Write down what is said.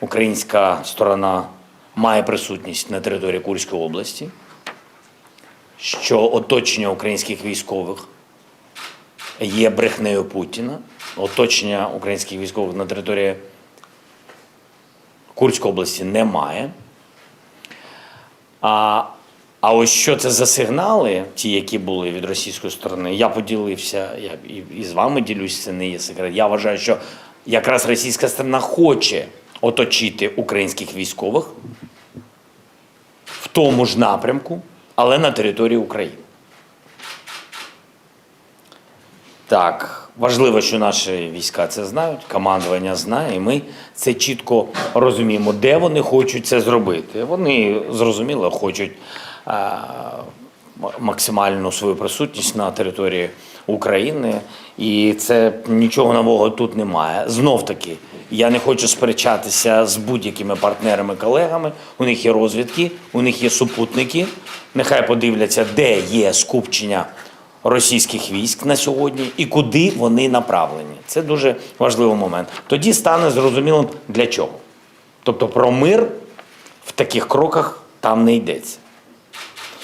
українська сторона має присутність на території Курської області, що оточення українських військових є брехнею Путіна, оточення українських військових на території Курської області немає. А, а ось що це за сигнали, ті, які були від російської сторони, я поділився, я і, і з вами ділюсь, це не є секрет. Я вважаю, що якраз російська сторона хоче оточити українських військових в тому ж напрямку, але на території України. Так, важливо, що наші війська це знають, командування знає, і ми це чітко розуміємо, де вони хочуть це зробити. Вони зрозуміло хочуть е, максимальну свою присутність на території України, і це нічого нового тут немає. Знов таки, я не хочу сперечатися з будь-якими партнерами, колегами. У них є розвідки, у них є супутники. Нехай подивляться, де є скупчення російських військ на сьогодні і куди вони направлені. Це дуже важливий момент. Тоді стане зрозумілим для чого. Тобто про мир в таких кроках там не йдеться.